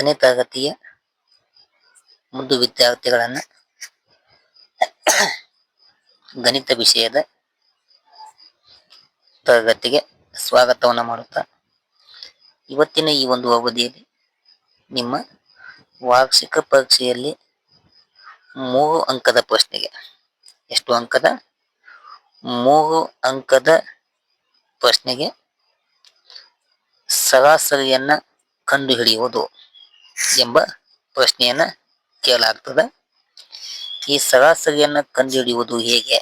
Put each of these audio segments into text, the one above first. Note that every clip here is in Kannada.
ಹತ್ತನೇ ತರಗತಿಯ ಮುದ್ದು ವಿದ್ಯಾರ್ಥಿಗಳನ್ನ ಗಣಿತ ವಿಷಯದ ತರಗತಿಗೆ ಸ್ವಾಗತವನ್ನು ಮಾಡುತ್ತಾ ಇವತ್ತಿನ ಈ ಒಂದು ಅವಧಿಯಲ್ಲಿ ನಿಮ್ಮ ವಾರ್ಷಿಕ ಪರೀಕ್ಷೆಯಲ್ಲಿ ಮೂರು ಅಂಕದ ಪ್ರಶ್ನೆಗೆ. ಎಷ್ಟು ಅಂಕದ? ಮೂರು ಅಂಕದ ಪ್ರಶ್ನೆಗೆ ಸರಾಸರಿಯನ್ನ ಕಂಡುಹಿಡಿಯುವುದು. ಎಂಬ ಪ್ರಶ್ನೆಯನ್ನ ಕೇಳಲಾಗ್ತದೆ. ಈ ಸರಾಸರಿಯನ್ನ ಕಂಡುಹಿಡಿಯುವುದು ಹೇಗೆ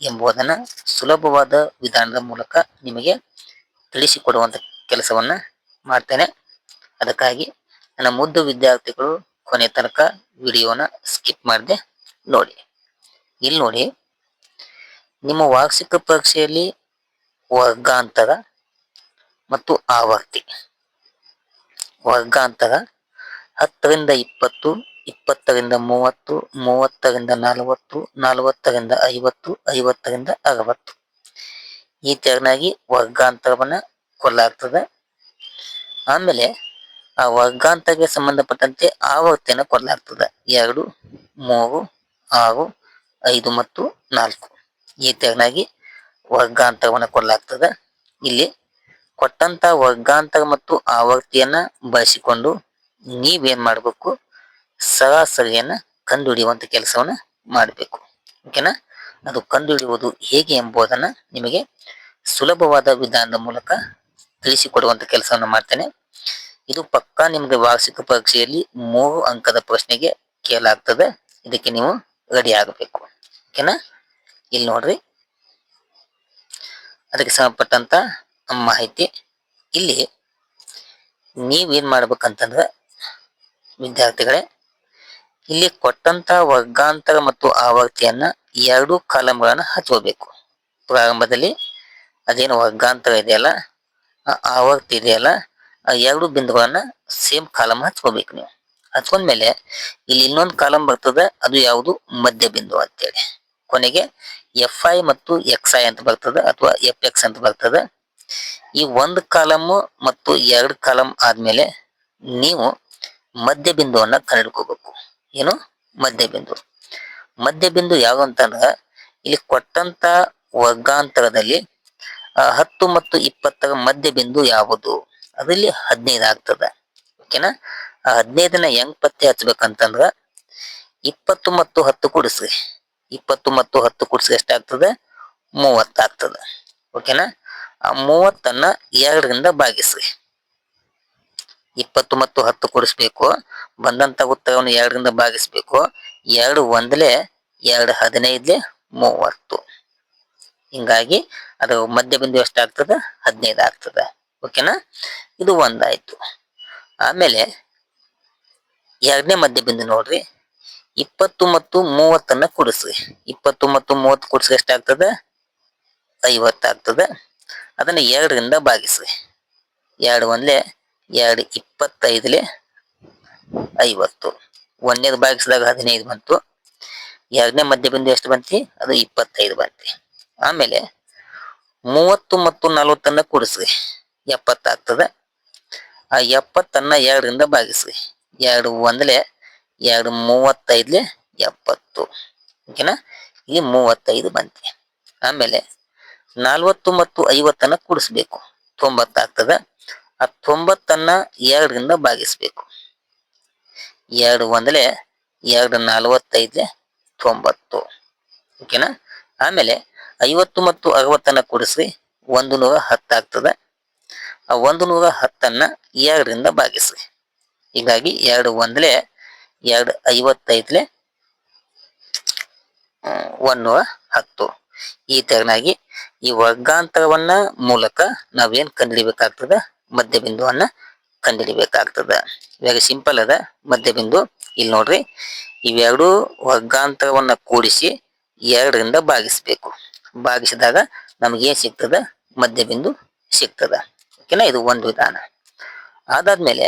ಎಂಬುದನ್ನ ಸುಲಭವಾದ ವಿಧಾನದ ಮೂಲಕ ನಿಮಗೆ ತಿಳಿಸಿಕೊಡುವಂಥ ಕೆಲಸವನ್ನ ಮಾಡ್ತೇನೆ. ಅದಕ್ಕಾಗಿ ನನ್ನ ಮುದ್ದು ವಿದ್ಯಾರ್ಥಿಗಳು ಕೊನೆ ತನಕ ವಿಡಿಯೋನ ಸ್ಕಿಪ್ ಮಾಡದೆ ನೋಡಿ. ಇಲ್ಲಿ ನೋಡಿ, ನಿಮ್ಮ ವಾರ್ಷಿಕ ಪರೀಕ್ಷೆಯಲ್ಲಿ ವರ್ಗಾಂತರ ಮತ್ತು ಆವರ್ತಿ ವರ್ಗಾಂತರ ಹತ್ತರಿಂದ ಇಪ್ಪತ್ತು, ಇಪ್ಪತ್ತರಿಂದ ಮೂವತ್ತು, ಮೂವತ್ತರಿಂದ ನಲವತ್ತು, ನಲವತ್ತರಿಂದ ಐವತ್ತು, ಐವತ್ತರಿಂದ ಅರವತ್ತು. ಈ ತೆರನಾಗಿ ವರ್ಗಾಂತರವನ್ನ ಕೊಡಲಾಗ್ತದೆ. ಆಮೇಲೆ ಆ ವರ್ಗಾಂತರಕ್ಕೆ ಸಂಬಂಧಪಟ್ಟಂತೆ ಆವರ್ತಿಯನ್ನು ಕೊಡಲಾಗ್ತದೆ. ಎರಡು, ಮೂರು, ಆರು, ಐದು ಮತ್ತು ನಾಲ್ಕು. ಈ ತೆರನಾಗಿ ವರ್ಗಾಂತರವನ್ನು ಕೊಡಲಾಗ್ತದೆ. ಇಲ್ಲಿ ಕೊಟ್ಟಂತ ವರ್ಗಾಂತರ ಮತ್ತು ಆವರ್ತಿಯನ್ನ ಬಳಸಿಕೊಂಡು ನೀವೇನ್ ಮಾಡಬೇಕು? ಸರಾಸರಿಯನ್ನ ಕಂಡುಹಿಡಿಯುವಂತ ಕೆಲಸವನ್ನ ಮಾಡಬೇಕು. ಓಕೆನಾ? ಅದು ಕಂಡುಹಿಡಿಯುವುದು ಹೇಗೆ ಎಂಬುದನ್ನ ನಿಮಗೆ ಸುಲಭವಾದ ವಿಧಾನದ ಮೂಲಕ ತಿಳಿಸಿಕೊಡುವಂತ ಕೆಲಸವನ್ನು ಮಾಡ್ತೇನೆ. ಇದು ಪಕ್ಕಾ ನಿಮಗೆ ವಾರ್ಷಿಕ ಪರೀಕ್ಷೆಯಲ್ಲಿ ಮೂರು ಅಂಕದ ಪ್ರಶ್ನೆಗೆ ಕೇಳಾಗ್ತದೆ ಇದಕ್ಕೆ ನೀವು ರೆಡಿ ಆಗಬೇಕು. ಓಕೆನಾ? ಇಲ್ಲಿ ನೋಡ್ರಿ. ಅದಕ್ಕೆ ಸಂಬಂಧಪಟ್ಟಂತ ಮಾಹಿತಿ ಇಲ್ಲಿ ನೀವೇನ್ ಮಾಡ್ಬೇಕಂತಂದ್ರೆ ವಿದ್ಯಾರ್ಥಿಗಳೇ, ಇಲ್ಲಿ ಕೊಟ್ಟಂತ ವರ್ಗಾಂತರ ಮತ್ತು ಆವರ್ತಿಯನ್ನ ಎರಡು ಕಾಲಂಗಳನ್ನ ಹಚ್ಕೋಬೇಕು ಪ್ರಾರಂಭದಲ್ಲಿ ಅದೇನು ವರ್ಗಾಂತರ ಇದೆಯಲ್ಲ, ಆ ಆವರ್ತಿ ಇದೆಯಲ್ಲ, ಆ ಎರಡು ಬಿಂದುಗಳನ್ನ ಸೇಮ್ ಕಾಲಮ್ ಹಚ್ಕೋಬೇಕು ನೀವು. ಹಚ್ಕೊಂಡ್ಮೇಲೆ ಇಲ್ಲಿ ಇನ್ನೊಂದು ಕಾಲಮ್ ಬರ್ತದೆ, ಅದು ಯಾವುದು? ಮಧ್ಯ ಬಿಂದು ಅಂತೇಳಿ. ಕೊನೆಗೆ ಎಫ್ ಐ ಮತ್ತು ಎಕ್ಸ್ ಐ ಅಂತ ಬರ್ತದೆ, ಅಥವಾ ಎಫ್ ಎಕ್ಸ್ ಅಂತ ಬರ್ತದೆ. ಈ ಒಂದು ಕಾಲಮ್ ಮತ್ತು ಎರಡು ಕಾಲಮ್ ಆದ್ಮೇಲೆ ನೀವು ಮಧ್ಯ ಬಿಂದುವನ್ನ ಕಂಡಿಡ್ಕೋಬೇಕು ಏನು? ಮಧ್ಯ ಬಿಂದು ಮಧ್ಯ ಬಿಂದು ಯಾವ ಅಂತಂದ್ರ ಇಲ್ಲಿ ಕೊಟ್ಟಂತ ವರ್ಗಾಂತರದಲ್ಲಿ ಹತ್ತು ಮತ್ತು ಇಪ್ಪತ್ತರ ಮಧ್ಯ ಬಿಂದು ಯಾವುದು? ಅದರಲ್ಲಿ ಹದಿನೈದು ಆಗ್ತದೆ ಓಕೆನಾ? ಆ ಹದಿನೈದನ್ನ ಹೆಂಗ್ ಪತ್ತೆ ಹಚ್ಬೇಕಂತಂದ್ರ, ಇಪ್ಪತ್ತು ಮತ್ತು ಹತ್ತು ಕೂಡಿಸ್ರಿ. ಇಪ್ಪತ್ತು ಮತ್ತು ಹತ್ತು ಕೂಡಿಸ್ರಿ ಎಷ್ಟಾಗ್ತದೆ? ಮೂವತ್ತಾಗ್ತದೆ. ಓಕೆನಾ? ಆ ಮೂವತ್ತನ್ನ ಎರಡರಿಂದ ಭಾಗಿಸ್ರಿ. ಇಪ್ಪತ್ತು ಮತ್ತು ಹತ್ತು ಕೊಡಿಸ್ಬೇಕು. ಬಂದಂತ ಉತ್ತರವನ್ನು ಎರಡರಿಂದ ಭಾಗಿಸ್ಬೇಕು. ಎರಡು ಒಂದ್ಲೆ, ಎರಡು ಹದಿನೈದ್ಲೆ ಮೂವತ್ತು. ಹಿಂಗಾಗಿ ಅದು ಮಧ್ಯ ಬಿಂದು ಎಷ್ಟಾಗ್ತದ? ಹದಿನೈದು ಆಗ್ತದೆ. ಓಕೆನಾ? ಇದು ಒಂದಾಯ್ತು. ಆಮೇಲೆ ಎರಡನೇ ಮಧ್ಯ ಬಿಂದು ನೋಡ್ರಿ. ಇಪ್ಪತ್ತು ಮತ್ತು ಮೂವತ್ತನ್ನ ಕೂಡಿಸ್ರಿ. ಇಪ್ಪತ್ತು ಮತ್ತು ಮೂವತ್ತು ಕೂಡಿಸ್ರಿ ಎಷ್ಟಾಗ್ತದ? ಐವತ್ತಾಗ್ತದ. ಅದನ್ನ ಎರಡರಿಂದ ಭಾಗಿಸ್ರಿ. ಎರಡು ಒಂದ್ಲೆ ಎರಡು ಇಪ್ಪತ್ತೈದಲೆ ಐವತ್ತು. ಒಂದನೇದು ಭಾಗಿಸಿದಾಗ ಹದಿನೈದು ಬಂತು. ಎರಡನೇ ಮಧ್ಯ ಬಿಂದು ಎಷ್ಟು ಬಂತಿ? ಅದು ಇಪ್ಪತ್ತೈದು ಬಂತಿ. ಆಮೇಲೆ ಮೂವತ್ತು ಮತ್ತು ನಲವತ್ತನ್ನ ಕೂಡಿಸ್ರಿ. ಎಪ್ಪತ್ತಾಗ್ತದೆ. ಆ ಎಪ್ಪತ್ತನ್ನ ಎರಡರಿಂದ ಭಾಗಿಸ್ರಿ ಎರಡು ಒಂದಲೆ ಎರಡು ಮೂವತ್ತೈದಲೆ ಎಪ್ಪತ್ತು. ಓಕೆನಾ? ಈ ಮೂವತ್ತೈದು ಬಂತಿ. ಆಮೇಲೆ ನಲ್ವತ್ತು ಮತ್ತು ಐವತ್ತನ್ನ ಕೂಡಿಸ್ಬೇಕು. ತೊಂಬತ್ತಾಗ್ತದೆ. ಆ ತೊಂಬತ್ತನ್ನ ಎರಡರಿಂದ ಭಾಗಿಸ್ಬೇಕು. ಎರಡು ಒಂದಲೆ ಎರಡು ನಲವತ್ತೈದ್ಲೆ ತೊಂಬತ್ತು. ಓಕೆನಾ? ಆಮೇಲೆ ಐವತ್ತು ಮತ್ತು ಅರವತ್ತನ್ನ ಕೂಡಿಸ್ರಿ, ಒಂದು ನೂರ ಹತ್ತಾಗ್ತದೆ ಆ ಒಂದು ನೂರ ಹತ್ತನ್ನ ಎರಡರಿಂದ ಭಾಗಿಸ್ರಿ. ಹೀಗಾಗಿ ಎರಡು ಒಂದಲೆ ಎರಡು ಐವತ್ತೈದಲೆ ಒಂದೂರ ಹತ್ತು. ಈ ತೆರನಾಗಿ ಈ ವರ್ಗಾಂತರವನ್ನ ಮೂಲಕ ನಾವೇನ್ ಕಂಡುಹಿಡಿಬೇಕಾಗ್ತದ? ಮಧ್ಯ ಬಿಂದುವನ್ನ ಕಂಡುಹಿಡಿಬೇಕಾಗ್ತದ. ಇವಾಗ ಸಿಂಪಲ್ ಅದ. ಮಧ್ಯ ಬಿಂದು ಇಲ್ಲಿ ನೋಡ್ರಿ. ಇವೆರಡು ವರ್ಗಾಂತರವನ್ನ ಕೂಡಿಸಿ ಎರಡರಿಂದ ಭಾಗಿಸ್ಬೇಕು. ಭಾಗಿಸಿದಾಗ ನಮ್ಗೆ ಏನ್ ಸಿಗ್ತದ? ಮಧ್ಯ ಬಿಂದು ಸಿಗ್ತದ. ಓಕೆನಾ? ಇದು ಒಂದು ವಿಧಾನ. ಅದಾದ್ಮೇಲೆ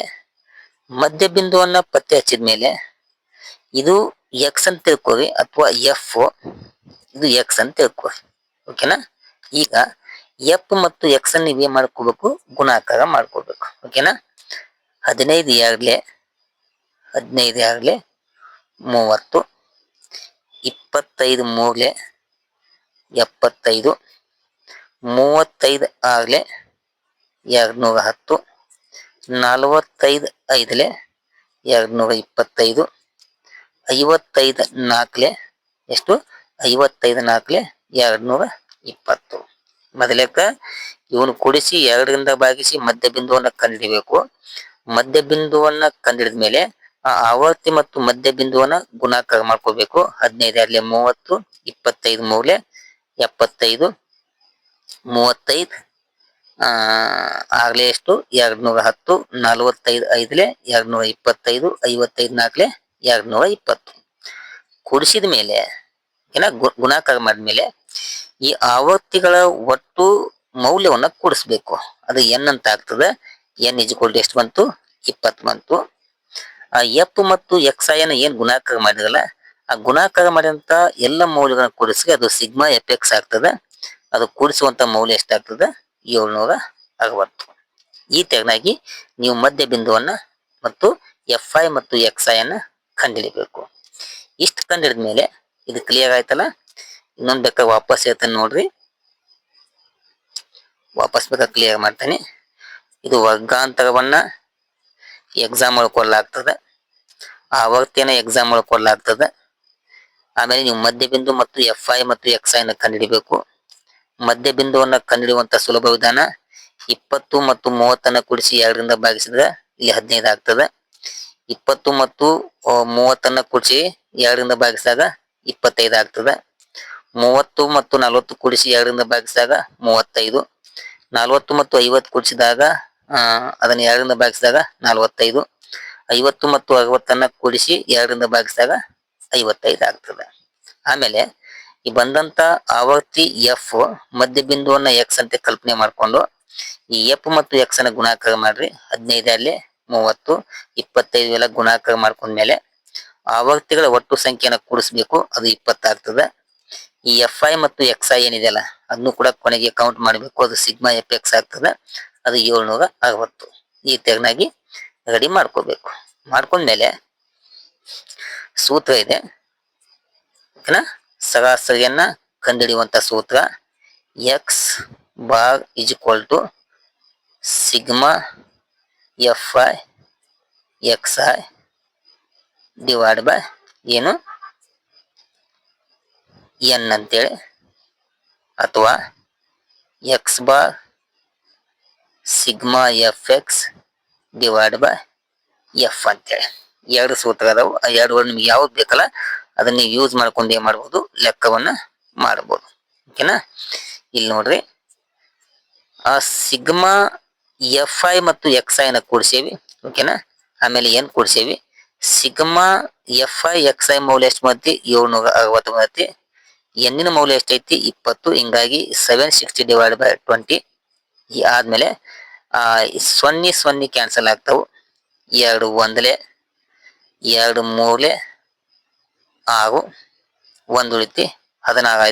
ಮಧ್ಯ ಬಿಂದುವನ್ನ ಪತ್ತೆ ಹಚ್ಚಿದ ಮೇಲೆ ಇದು ಎಕ್ಸ್ ಅಂತ ತಿಳ್ಕೊರಿ ಅಥವಾ ಎಫ್ ಇದು ಎಕ್ಸ್ ಅಂತ ತಿಳ್ಕೊರಿ ಓಕೆನಾ? ಈಗ ಎಫ್ ಮತ್ತು ಎಕ್ಸ್ ಅನ್ನು ನೀವೇನ್ ಮಾಡ್ಕೋಬೇಕು, ಗುಣಾಕಾರ ಮಾಡ್ಕೋಬೇಕು. ಓಕೆನಾ ಹದಿನೈದು ಆಗಲಿ ಹದಿನೈದು ಆಗಲಿ, ಮೂವತ್ತು, ಇಪ್ಪತ್ತೈದು ಮೂರಲೆ ಎಪ್ಪತ್ತೈದು, ಮೂವತ್ತೈದು ಆಗ್ಲೆ, ಎರಡುನೂರ ಹತ್ತು, ನಲವತ್ತೈದು ಐದಲೆ, ಎರಡುನೂರ ಇಪ್ಪತ್ತೈದು, ಐವತ್ತೈದು ನಾಲ್ಕಲೆ ಎಷ್ಟು? ಐವತ್ತೈದು ನಾಲ್ಕಲೆ ಎರಡುನೂರ ಇಪ್ಪತ್ತು. ಮೊದಲೇಕ ಇವನು ಕುಡಿಸಿ ಎರಡರಿಂದ ಭಾಗಿಸಿ ಮಧ್ಯ ಬಿಂದುವನ್ನ ಕಂಡಿಡಿಬೇಕು. ಮಧ್ಯ ಬಿಂದುವನ್ನ ಕಂಡಿಡಿದ ಮೇಲೆ ಆ ಆವರ್ತಿ ಮತ್ತು ಮಧ್ಯ ಬಿಂದುವನ್ನ ಗುಣಾಕಾರ ಮಾಡ್ಕೋಬೇಕು. ಹದಿನೈದು ಮೂವತ್ತು, ಇಪ್ಪತ್ತೈದು ಮೂಲೆ, ಎಪ್ಪತ್ತೈದು, ಮೂವತ್ತೈದು, ಆ, ಆಗ್ಲೇ ಎಷ್ಟು? ಎರಡ್ನೂರ ಹತ್ತು, ನಲ್ವತ್ತೈದು ಐದ್ಲೆ, ಎರಡ್ನೂರ ಇಪ್ಪತ್ತೈದು, ಐವತ್ತೈದು ನಾಲ್ಕಲೆ, ಎರಡ್ನೂರ ಇಪ್ಪತ್ತು. ಕುಡಿಸಿದ ಮೇಲೆ, ಏನ ಗುಣಾಕಾರ ಮಾಡಿದ್ಮೇಲೆ ಈ ಆವೃತ್ತಿಗಳ ಒಟ್ಟು ಮೌಲ್ಯವನ್ನ ಕೂಡಿಸ್ಬೇಕು. ಅದು ಎನ್ ಅಂತ ಆಗ್ತದೆ. ಎನ್ ಇಜ್ಕೊಲ್ಡ್ ಎಷ್ಟು ಬಂತು? ಇಪ್ಪತ್ತು ಬಂತು. ಆ ಎಫ್ ಮತ್ತು ಎಕ್ಸ್ ಐನ ಏನ್ ಗುಣಾಕಾರ ಮಾಡಿದಲ್ಲ, ಆ ಗುಣಾಕಾರ ಮಾಡಿದಂತ ಎಲ್ಲ ಮೌಲ್ಯಗಳನ್ನ ಕೂಡಿಸಿ ಅದು ಸಿಗ್ಮಾ ಎಫ್ ಎಕ್ಸ್ ಆಗ್ತದೆ. ಅದು ಕೂಡಿಸುವಂತ ಮೌಲ್ಯ ಎಷ್ಟಾಗ್ತದೆ? ಏಳ್ನೂರ ಅರವತ್ತು. ಈ ತೆರನಾಗಿ ನೀವು ಮಧ್ಯ ಬಿಂದುವನ್ನ ಮತ್ತು ಎಫ್ ಐ ಮತ್ತು ಎಕ್ಸ್ ಐ ಅನ್ನ ಕಂಡಿಡಿಬೇಕು ಇಷ್ಟು ಕಂಡಿಡಿದ ಮೇಲೆ ಇದು ಕ್ಲಿಯರ್ ಆಯ್ತಲ್ಲ? ಇನ್ನೊಂದು ಬೇಕಾದ್ರೆ ವಾಪಸ್ ಹೇಳ್ತೇನೆ ನೋಡ್ರಿ. ವಾಪಸ್ ಬೇಕಾದ್ರೆ ಕ್ಲಿಯರ್ ಮಾಡ್ತೇನೆ. ಇದು ವರ್ಗಾಂತರವನ್ನ ಎಕ್ಸಾಮ್ ಕೊಡಲಾಗ್ತದೆ. ಆವರ್ತಿಯನ್ನ ಎಕ್ಸಾಮ್ ಕೊಡಲಾಗ್ತದೆ. ಆಮೇಲೆ ನೀವು ಮಧ್ಯ ಬಿಂದು ಮತ್ತು ಎಫ್ ಐ ಮತ್ತು ಎಕ್ಸ್ ಐನ ನ ಕಂಡುಹಿಡಿಬೇಕು. ಮಧ್ಯ ಬಿಂದುವನ್ನ ಕಂಡುಹಿಡಿಯುವಂತ ಸುಲಭ ವಿಧಾನ ಇಪ್ಪತ್ತು ಮತ್ತು ಮೂವತ್ತನ್ನ ಕೂಡಿಸಿ ಎರಡರಿಂದ ಭಾಗಿಸಿದ್ರೆ ಇಲ್ಲಿ ಹದಿನೈದು ಆಗ್ತದೆ. ಇಪ್ಪತ್ತು ಮತ್ತು ಮೂವತ್ತನ್ನ ಕೂಡಿಸಿ ಎರಡರಿಂದ ಭಾಗಿಸಿದಾಗ ಇಪ್ಪತ್ತೈದು ಆಗ್ತದೆ. ಮೂವತ್ತು ಮತ್ತು ನಲವತ್ತು ಕೂಡಿಸಿ ಎರಡರಿಂದ ಭಾಗಿಸಿದಾಗ ಮೂವತ್ತೈದು, ನಲವತ್ತು ಮತ್ತು ಐವತ್ತು ಕೂಡಿಸಿದಾಗ ಅದನ್ನ ಎರಡರಿಂದ ಭಾಗಿಸಿದಾಗ ನಲವತ್ತೈದು, ಐವತ್ತು ಮತ್ತು ಅರವತ್ತನ್ನ ಕೂಡಿಸಿ ಎರಡರಿಂದ ಭಾಗಿಸಿದಾಗ ಐವತ್ತೈದು ಆಗ್ತದೆ. ಆಮೇಲೆ ಈ ಬಂದಂತ ಆವರ್ತಿ ಎಫ್ ಮಧ್ಯ ಬಿಂದುವನ್ನ ಎಕ್ಸ್ ಅಂತ ಕಲ್ಪನೆ ಮಾಡ್ಕೊಂಡು ಈ ಎಫ್ ಮತ್ತು ಎಕ್ಸ್ ಅನ್ನ ಗುಣಾಕಾರ ಮಾಡ್ರಿ. ಹದಿನೈದಲ್ಲಿ ಮೂವತ್ತು, ಇಪ್ಪತ್ತೈದು ಎಲ್ಲ ಗುಣಾಕಾರ ಮಾಡ್ಕೊಂಡ್ಮೇಲೆ ಆವರ್ತಿಗಳ ಒಟ್ಟು ಸಂಖ್ಯೆಯನ್ನು ಕೂಡಿಸ್ಬೇಕು. ಅದು ಇಪ್ಪತ್ತಾಗ್ತದೆ ಈ ಎಫ್ ಐ ಮತ್ತು ಎಕ್ಸ್ ಐ ಏನಿದೆಯಲ್ಲ ಅದನ್ನು ಕೂಡ ಕೊನೆಗೆ ಕೌಂಟ್ ಮಾಡಬೇಕು. ಅದು ಸಿಗ್ಮಾ ಎಫ್ ಎಕ್ಸ್ ಆಗ್ತದೆ. ಅದು ಏಳ್ನೂರ ಅರವತ್ತು. ಈ ತೆಗನಾಗಿ ರೆಡಿ ಮಾಡ್ಕೋಬೇಕು. ಮಾಡ್ಕೊಂಡ್ಮೇಲೆ ಸೂತ್ರ ಇದೆ. ಸರಾಸರಿಯನ್ನ ಕಂಡುಹಿಡಿಯುವಂತ ಸೂತ್ರ X bar is equal to sigma F I X I divide by ಏನು? ಎನ್ ಅಂತೇಳಿ, ಅಥವಾ X bar sigma F X divide by F ಅಂತೇಳಿ. ಎರಡು ಸೂತ್ರ ಅದಾವು. ಆ ಎರಡು ನಿಮ್ಗೆ ಯಾವ್ದು ಬೇಕಲ್ಲ, ಅದನ್ನ ನೀವು ಯೂಸ್ ಮಾಡ್ಕೊಂಡು ಏನ್ ಮಾಡ್ಬೋದು, ಲೆಕ್ಕವನ್ನ ಮಾಡ್ಬೋದು. ಓಕೆನಾ ಇಲ್ಲಿ ನೋಡ್ರಿ. ಆ ಸಿಗ್ಮಾ ಎಫ್ ಐ ಮತ್ತು ಎಕ್ಸ್ ಐ ನ ಕೂಡಿಸೇವಿ. ಓಕೆನಾ ಆಮೇಲೆ ಏನ್ ಕೂಡಿಸೇವಿ? Sigma F I X I ಮೌಲ್ಯ ಎಷ್ಟು ಬಂತಿ ಏಳ್ನೂರ ಅರವತ್ತು ಬಂದೈತಿ ಎನ್ನಿನ ಮೌಲ್ಯ ಎಷ್ಟೈತಿ? ಇಪ್ಪತ್ತು. ಹಿಂಗಾಗಿ seven sixty divide by twenty ಈ ಆದ್ಮೇಲೆ ಸೊನ್ನೆ ಸೊನ್ನೆ ಕ್ಯಾನ್ಸಲ್ ಆಗ್ತಾವು. ಎರಡು ಒಂದಲೆ, ಎರಡು ಮೂರಲೆ ಆರು ಒಂದು ಉಳಿತಿ ಹದಿನಾರು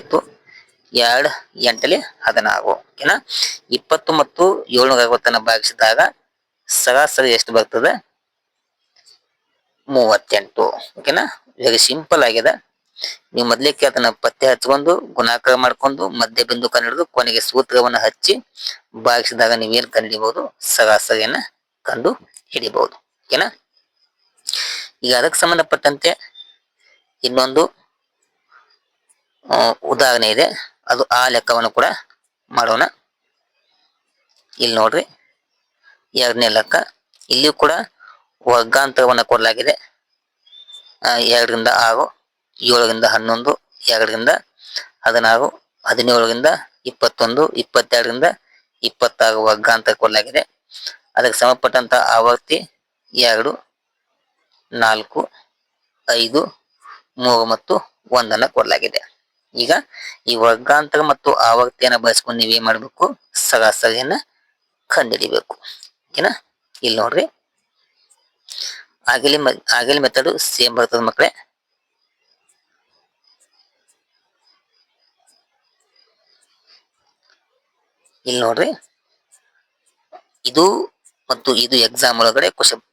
ಎರಡು ಎಂಟಲೆ ಹದಿನಾರು. ಓಕೆನಾ? ಇಪ್ಪತ್ತು ಮತ್ತು ಏಳ್ನೂರ ಐವತ್ತನ್ನು ಭಾಗಿಸಿದಾಗ ಸರಾಸರಿ ಎಷ್ಟು ಬರ್ತದೆ? ಮೂವತ್ತೆಂಟು. ಓಕೆನಾ? ವೆರಿ ಸಿಂಪಲ್ ಆಗಿದೆ. ನೀವು ಮೊದ್ಲಿಕ್ಕೆ ಅದನ್ನ ಪತ್ತೆ ಹಚ್ಕೊಂಡು, ಗುಣಾಕಾರ ಮಾಡ್ಕೊಂಡು ಮಧ್ಯ ಬಿಂದು ಕಂಡು ಕೊನೆಗೆ ಸೂತ್ರವನ್ನ ಹಚ್ಚಿ, ಭಾಗಿಸಿದಾಗ ನೀವೇನ್ ಕಂಡುಹಿಡಿಬಹುದು ಸರಾಸರಿಯನ್ನ ಕಂಡು ಹಿಡಿಬಹುದು ಓಕೆನಾ ಈಗ ಅದಕ್ಕೆ ಸಂಬಂಧಪಟ್ಟಂತೆ ಇನ್ನೊಂದು ಉದಾಹರಣೆ ಇದೆ. ಅದು ಆ ಲೆಕ್ಕವನ್ನು ಕೂಡ ಮಾಡೋಣ. ಇಲ್ಲಿ ನೋಡ್ರಿ. ಎರಡನೇ ಲೆಕ್ಕ. ಇಲ್ಲಿಯೂ ಕೂಡ ವರ್ಗಾಂತರವನ್ನು ಕೊಡಲಾಗಿದೆ. ಎರಡರಿಂದ ಆರು. ಏಳರಿಂದ ಹನ್ನೊಂದು, ಎರಡರಿಂದ ಹದಿನಾರು, ಹದಿನೇಳರಿಂದ ಇಪ್ಪತ್ತೊಂದು, ಇಪ್ಪತ್ತೆರಡರಿಂದ ಇಪ್ಪತ್ತಾರು ಅಂತ ಕೊಡಲಾಗಿದೆ. ಅದಕ್ಕೆ ಸಂಬಂಧಪಟ್ಟಂತ ಆವರ್ತಿ ಎರಡು, ನಾಲ್ಕು, ಐದು, ಮೂರು ಮತ್ತು ಒಂದನ್ನು ಕೊಡಲಾಗಿದೆ. ಈಗ ಈ ವರ್ಗಾಂತರ ಮತ್ತು ಆವೃತ್ತಿಯನ್ನು ಬಳಸ್ಕೊಂಡು ನೀವೇನ್ ಮಾಡಬೇಕು? ಸರಾಸರಿಯನ್ನ ಕಂಡುಹಿಡಿಬೇಕು. ಓಕೆನಾ ಇಲ್ಲಿ ನೋಡ್ರಿ. ಆಗಲಿ ಆಗಲಿ ಮೆಥಡ್ ಸೇಮ್ ಬರ್ತದ ಮಕ್ಕಳೇ ಇಲ್ಲಿ ನೋಡ್ರಿ. ಇದು ಮತ್ತು ಇದು ಎಕ್ಸಾಮ್ ಒಳಗಡೆ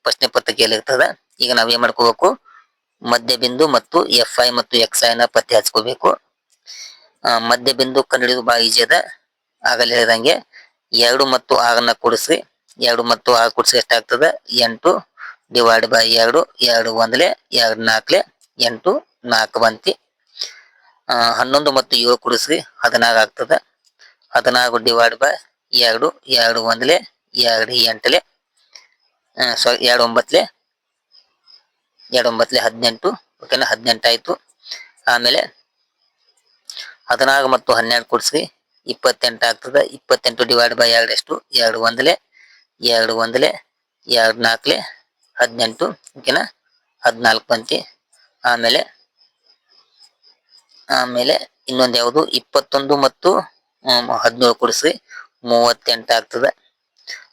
ಪ್ರಶ್ನೆ ಪತ್ರಿಕೆಯಲ್ಲಿ ಇರ್ತದೆ. ಈಗ ನಾವ್ ಏನ್ ಮಾಡ್ಕೋಬೇಕು? ಮಧ್ಯ ಬಿಂದು ಮತ್ತು ಎಫ್ ಐ ಮತ್ತು ಎಕ್ಸ್ ಐ ನ ಪತ್ತೆ ಹಚ್ಕೋಬೇಕು. ಮಧ್ಯ ಬಿಂದು ಕಂಡುಹಿಡಿದು ಬಹಳ ಈಜಿ ಅದ. ಆಗಲ್ಲಿ ಹೇಳಿದಂಗೆ ಎರಡು ಮತ್ತು ಆರನ್ನ ಕೂಡಿಸ್ರಿ. ಎರಡು ಮತ್ತು ಆರು ಕೂಡಿಸಿ ಎಷ್ಟಾಗ್ತದೆ? ಎಂಟು ಡಿವೈಡ್ ಬೈ ಎರಡು ಎರಡು ಒಂದ್ಲೆ, ಎರಡು ನಾಲ್ಕಲೆ ಎಂಟು ನಾಲ್ಕು ಬಂತಿ. ಹನ್ನೊಂದು ಮತ್ತು ಏಳು ಕೂಡಿಸ್ರಿ, ಹದಿನಾರು ಆಗ್ತದೆ. ಹದಿನಾರು ಡಿವೈಡ್ ಬೈ ಎರಡು ಎರಡು ಒಂದ್ಲೆ, ಎರಡು ಎಂಟಲೆ ಸಾರಿ ಎರಡು ಒಂಬತ್ತಲೆ ಎರಡು ಒಂಬತ್ತಲೆ ಹದಿನೆಂಟು, ಓಕೆನಾ, ಹದಿನೆಂಟು ಆಯಿತು. ಆಮೇಲೆ ಹದಿನಾರು ಮತ್ತು ಹನ್ನೆರಡು ಕೊಡಿಸ್ರಿ ಇಪ್ಪತ್ತೆಂಟು ಆಗ್ತದೆ. ಇಪ್ಪತ್ತೆಂಟು ಡಿವೈಡ್ ಬೈ ಎರಡು ಎಷ್ಟು? ಎರಡು ಒಂದಲೆ ಎರಡು ಒಂದಲೆ, ಎರಡು ನಾಲ್ಕಲೆ, ಹದಿನೆಂಟು, ಓಕೆನಾ, ಹದಿನಾಲ್ಕು ಬಂತಿ. ಆಮೇಲೆ ಆಮೇಲೆ ಇನ್ನೊಂದು ಯಾವುದು? ಇಪ್ಪತ್ತೊಂದು ಮತ್ತು ಹದಿನೇಳು ಕೊಡಿಸ್ರಿ. ಮೂವತ್ತೆಂಟು ಆಗ್ತದೆ.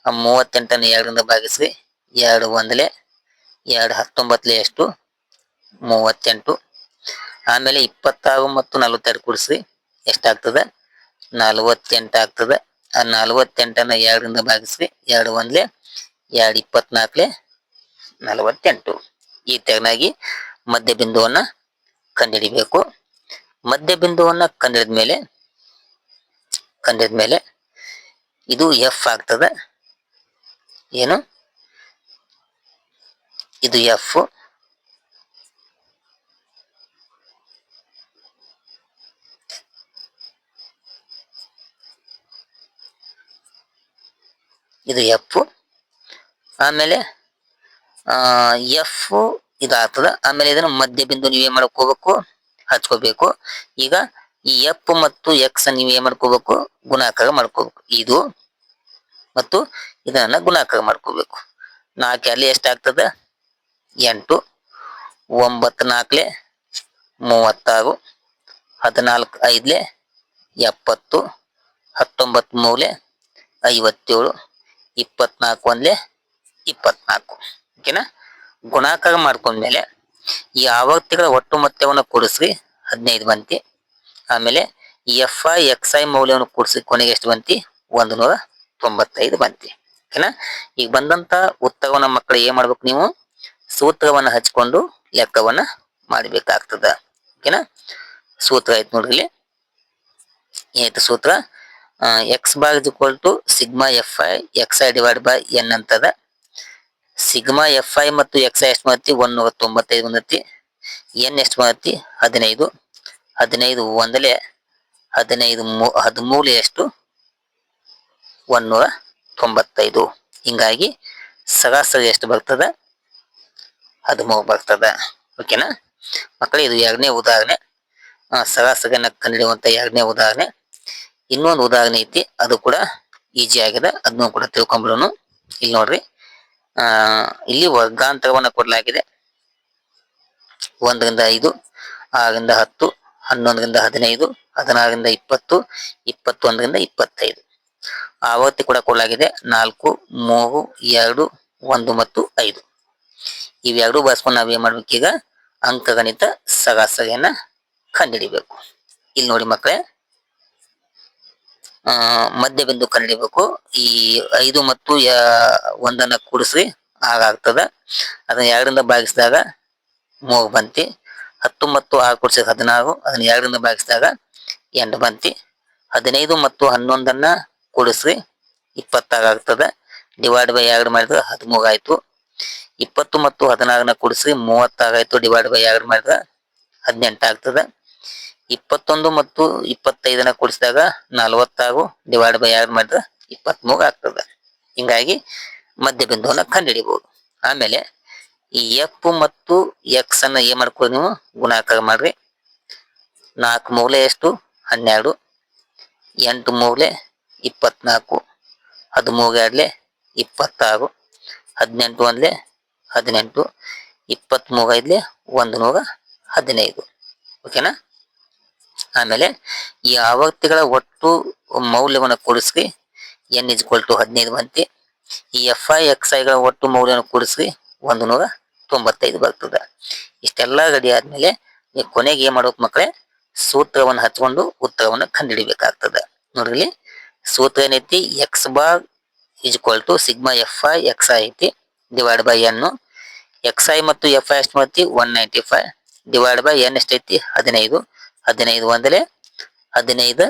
ಆ ಮೂವತ್ತೆಂಟನ್ನು ಎರಡರಿಂದ ಭಾಗಿಸ್ರಿ. ಎರಡು ಒಂದ್ಲೆ, ಎರಡು ಹತ್ತೊಂಬತ್ತಲೆ ಎಷ್ಟು? ಮೂವತ್ತೆಂಟು. ಆಮೇಲೆ ಇಪ್ಪತ್ತಾರು ಮತ್ತು ನಲವತ್ತೆರಡು ಕೂಡಿಸ್ರಿ. ಎಷ್ಟಾಗ್ತದೆ? ನಲವತ್ತೆಂಟು ಆಗ್ತದೆ. ಆ ನಲವತ್ತೆಂಟನ್ನು ಎರಡರಿಂದ ಭಾಗಿಸ್ರಿ. ಎರಡು ಒಂದ್ಲೆ, ಎರಡು ಇಪ್ಪತ್ನಾಲ್ಕಲೆ, ನಲವತ್ತೆಂಟು. ಈ ತೆರನಾಗಿ ಮಧ್ಯ ಬಿಂದುವನ್ನು ಕಂಡುಹಿಡಿಬೇಕು. ಮಧ್ಯ ಬಿಂದುವನ್ನು ಕಂಡಿಡಿದ ಮೇಲೆ ಕಂಡಿಡಿದ ಮೇಲೆ ಇದು ಎಫ್ ಆಗ್ತದೆ. ಏನು? ಇದು ಎಫ್ ಇದು ಎಫ್ ಆಮೇಲೆ ಎಫ್ ಇದಾಗ್ತದ. ಆಮೇಲೆ ಇದನ್ನು ಮಧ್ಯ ಬಿಂದು ನೀವು ಏನು ಮಾಡ್ಕೋಬೇಕು ಹಚ್ಕೋಬೇಕು. ಈಗ ಈ ಎಫ್ ಮತ್ತು ಎಕ್ಸ್ ನೀವು ಏನ್ ಮಾಡ್ಕೋಬೇಕು? ಗುಣಾಕಾರ ಮಾಡ್ಕೋಬೇಕು. ಇದು ಮತ್ತು ಇದನ್ನ ಗುಣಾಕಾರ ಮಾಡ್ಕೋಬೇಕು. ನಾಲ್ಕು ಅಲ್ಲಿ ಎಷ್ಟಾಗ್ತದ ಎಂಟು, ಒಂಬತ್ತು ನಾಲ್ಕಲೆ ಮೂವತ್ತಾರು, ಹದಿನಾಲ್ಕು ಐದ್ಲೆ, ಎಪ್ಪತ್ತು, ಹತ್ತೊಂಬತ್ತು ಮೂಲೆ ಐವತ್ತೇಳು, ಇಪ್ಪತ್ನಾಲ್ಕು ಒಂದ್ಲೆ, ಇಪ್ಪತ್ನಾಲ್ಕು. ಓಕೆನಾ ಗುಣಾಕಾರ ಮಾಡ್ಕೊಂಡ್ಮೇಲೆ ಈ ಆವರ್ತಿಗಳ ಒಟ್ಟು ಮೊತ್ತವನ್ನು ಕೊಡಿಸ್ರಿ, ಹದಿನೈದು ಬಂತಿ ಆಮೇಲೆ ಎಫ್ ಐ ಎಕ್ಸ್ ಐ ಮೌಲ್ಯವನ್ನು ಕೂಡಿಸಿ ಕೊನೆಗೆ ಎಷ್ಟು ಬಂತಿ? ಒಂದು ನೂರ ತೊಂಬತ್ತೈದು ಬಂತಿ. ಓಕೆನಾ? ಈಗ ಬಂದಂತ ಉತ್ತರವನ್ನ ಮಕ್ಕಳು ಏನ್ ಮಾಡ್ಬೇಕು ನೀವು? ಸೂತ್ರವನ್ನ ಹಚ್ಕೊಂಡು ಲೆಕ್ಕವನ್ನ ಮಾಡಬೇಕಾಗ್ತದ. ಓಕೆನಾ? ಸೂತ್ರ ಆಯ್ತು ನೋಡ್ರಿ ಇಲ್ಲಿ. ಏನಾಯ್ತು ಸೂತ್ರ? X bar is equal to sigma F I X I divide by N ಅಂತದ. ಸಿಗ್ಮಾ ಎಫ್ ಐ ಮತ್ತು ಎಕ್ಸ್ ಐ ಎಷ್ಟು ಬಂದತಿ ನೂರ ತೊಂಬತ್ತೈದು ಬಂದತಿ. ಎನ್ ಎಷ್ಟು ಬಂದತಿ ಹದಿನೈದು. ಹದಿನೈದು ಒಂದಲೆ ಹದಿನೈದು ಮೂ ಹದಿಮೂರು ಎಷ್ಟು ಒಂದೂರ ತೊಂಬತ್ತೈದು ಹಿಂಗಾಗಿ ಸರಾಸರಿ ಎಷ್ಟು ಬರ್ತದ? ಹದಿಮೂರು ಬರ್ತದ. ಓಕೆನಾ? ಮಕ್ಕಳೇ, ಇದು ಎರಡನೇ ಉದಾಹರಣೆ. ಸರಾಸರಿಯನ್ನು ಕಂಡುಹಿಡಿಯುವಂತ ಎರಡನೇ ಉದಾಹರಣೆ. ಇನ್ನೊಂದು ಉದಾಹರಣೆ ಐತಿ. ಅದು ಕೂಡ ಈಜಿ ಆಗಿದೆ. ಅದನ್ನು ಕೂಡ ತಿಳ್ಕೊಂಬಿಡೋನು ಇಲ್ಲಿ ನೋಡ್ರಿ. ಇಲ್ಲಿ ವರ್ಗಾಂತರವನ್ನು ಕೊಡಲಾಗಿದೆ. ಒಂದರಿಂದ ಐದು, ಆರರಿಂದ ಹತ್ತು ಹನ್ನೊಂದರಿಂದ ಹದಿನೈದು, ಹದಿನಾರರಿಂದ ಇಪ್ಪತ್ತು, ಇಪ್ಪತ್ತೊಂದರಿಂದ ಇಪ್ಪತ್ತೈದು. ಆವರ್ತಿ ಕೂಡ ಕೊಡಲಾಗಿದೆ. ನಾಲ್ಕು, ಮೂರು, ಎರಡು, ಒಂದು ಮತ್ತು ಐದು. ಇವೆರಡು ಬಳಸ್ಕೊಂಡು ನಾವು ಏನು ಮಾಡ್ಬೇಕೀಗ ಅಂಕಗಣಿತ ಸರಾಸರಿಯನ್ನ ಕಂಡುಹಿಡಿಬೇಕು. ಇಲ್ಲಿ ನೋಡಿ ಮಕ್ಕಳೇ ಆ ಮಧ್ಯ ಬಿಂದು ಕಂಡುಹಿಡಿಬೇಕು. ಈ ಐದು ಮತ್ತು ಒಂದನ್ನ ಕೂಡಿಸ್ರಿ, ಆಗಾಗ್ತದ. ಅದನ್ನ ಎರಡರಿಂದ ಭಾಗಿಸಿದಾಗ ಮೂರು ಬಂತಿ. ಹತ್ತು ಮತ್ತು ಆರು ಕೂಡಿಸಿದ ಹದಿನಾರು, ಅದನ್ನ ಎರಡರಿಂದ ಭಾಗಿಸಿದಾಗ ಎಂಟು ಬಂತಿ. ಹದಿನೈದು ಮತ್ತು ಹನ್ನೊಂದನ್ನ ಕೂಡಿಸ್ರಿ ಇಪ್ಪತ್ತಾರು ಆಗ್ತದ ಡಿವೈಡ್ ಬೈ ಎರಡು ಮಾಡಿದ್ರೆ ಹದಿಮೂರು ಆಯ್ತು. ಇಪ್ಪತ್ತು ಮತ್ತು ಹದಿನಾರನ್ನ ಕೂಡಿಸ್ರಿ ಮೂವತ್ತಾರು ಆಯ್ತು ಡಿವೈಡ್ ಬೈ ಎರಡು ಮಾಡಿದ್ರೆ ಹದಿನೆಂಟು ಆಗ್ತದೆ. ಇಪ್ಪತ್ತೊಂದು ಮತ್ತು ಇಪ್ಪತ್ತೈದನ್ನ ಕೂಡಿಸಿದಾಗ ನಲವತ್ತಾರು ಡಿವೈಡ್ ಬೈ ಎರಡು ಮಾಡಿದ್ರೆ ಇಪ್ಪತ್ತ್ಮೂರು ಆಗ್ತದೆ. ಹಿಂಗಾಗಿ ಮಧ್ಯ ಬಿಂದುವನ್ನ ಕಂಡುಹಿಡಿಬಹುದು ಆಮೇಲೆ ಈ ಎಫ್ ಮತ್ತು ಎಕ್ಸ್ ಅನ್ನ ಏನ್ ಮಾಡ್ಕೊಳ್ಳಿ ನೀವು? ಗುಣಾಕಾರ ಮಾಡ್ರಿ. ನಾಲ್ಕು ಮೂಲೆ ಎಷ್ಟು? ಹನ್ನೆರಡು. ಎಂಟು ಮೂಲೆ ಇಪ್ಪತ್ನಾಲ್ಕು. ಹದಿಮೂರು ಇಪ್ಪತ್ತಾರು. ಹದಿನೆಂಟು ಒಂದ್ಲೆ ಹದಿನೆಂಟು. ಇಪ್ಪತ್ಮೂರು ಐದ್ಲೆ ಒಂದು ನೂರ ಹದಿನೈದು. ಓಕೆನಾ ಆಮೇಲೆ ಈ ಆವರ್ತಿಗಳ ಒಟ್ಟು ಮೌಲ್ಯವನ್ನು ಕೂಡಿಸ್ರಿ. ಎನ್ ಇಸ್ಕೊಲ್ ಟು ಹದಿನೈದು ಬಂತಿ ಈ ಎಫ್ ಐ ಎಕ್ಸ್ ಐಗಳ ಒಟ್ಟು ಮೌಲ್ಯವನ್ನು ಕೂಡಿಸ್ರಿ. ಒಂದು ನೂರ ತೊಂಬತ್ತೈದು ಬರ್ತದ. ಇಷ್ಟೆಲ್ಲ ರೆಡಿ ಆದ್ಮೇಲೆ ನೀವು ಕೊನೆಗೆ ಏನ್ ಮಾಡ್ಬೇಕು ಮಕ್ಕಳೇ ಸೂತ್ರವನ್ನು ಹಚ್ಕೊಂಡು ಉತ್ತರವನ್ನು ಕಂಡುಹಿಡಿಬೇಕಾಗ್ತದ. ನೋಡ್ರಿ, ಸೂತ್ರ ಏನೈತಿ? X bar equal to sigma F I X I ಐತಿ divide by N X I ಮತ್ತು ಎಫ್ ಐ ಎಷ್ಟು ಮಾಡ್ತಿ? One ninety five divide by N ಎಷ್ಟೈತಿ? ಹದಿನೈದು. ಹದಿನೈದು ಒಂದಲೆ, ಹದಿನೈದು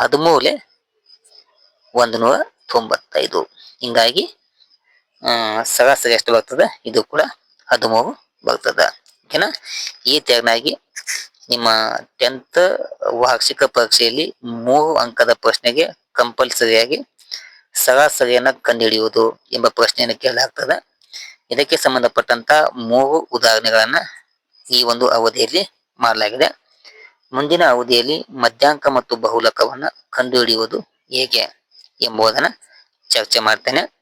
ಹದಿಮೂರು ಒಂದು ನೂರ ತೊಂಬತ್ತೈದು. ಹಿಂಗಾಗಿ ಸರಾಸರಿ ಎಷ್ಟು ಬರ್ತದೆ ಇದು ಕೂಡ ಹದಿಮೂರು ಬರ್ತದೆ. ಓಕೆನಾ? ಈ ತೆರನಾಗಿ ನಿಮ್ಮ ಟೆಂತ್ ವಾರ್ಷಿಕ ಪರೀಕ್ಷೆಯಲ್ಲಿ ಮೂರು ಅಂಕದ ಪ್ರಶ್ನೆಗೆ ಕಂಪಲ್ಸರಿಯಾಗಿ ಸರಾಸರಿಯನ್ನು ಕಂಡುಹಿಡಿಯುವುದು ಎಂಬ ಪ್ರಶ್ನೆಯನ್ನು ಕೇಳಲಾಗ್ತದೆ. ಇದಕ್ಕೆ ಸಂಬಂಧಪಟ್ಟಂತ ಮೂರು ಉದಾಹರಣೆಗಳನ್ನ ಈ ಒಂದು ಅವಧಿಯಲ್ಲಿ ಮಾಡಲಾಗಿದೆ. ಮುಂದಿನ ಅವಧಿಯಲ್ಲಿ ಮಧ್ಯಾಂಕ ಮತ್ತು ಬಹುಲಕವನ್ನು ಕಂಡುಹಿಡಿಯುವುದು ಹೇಗೆ ಎಂಬುದನ್ನು ಚರ್ಚೆ ಮಾಡ್ತೇನೆ.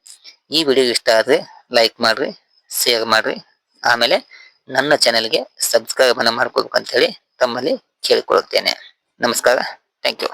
ಈ ವಿಡಿಯೋ ಇಷ್ಟ ಆದರೆ ಲೈಕ್ ಮಾಡ್ರಿ ಶೇರ್ ಮಾಡ್ರಿ. ಆಮೇಲೆ ನನ್ನ ಚಾನೆಲ್ಗೆ ಸಬ್ಸ್ಕ್ರೈಬ್ ಮಾಡ್ಕೋಬೇಕಂತೇಳಿ ತಮ್ಮಲ್ಲಿ ಕೇಳಿಕೊಳ್ಳುತ್ತೇನೆ ನಮಸ್ಕಾರ ಥ್ಯಾಂಕ್ ಯು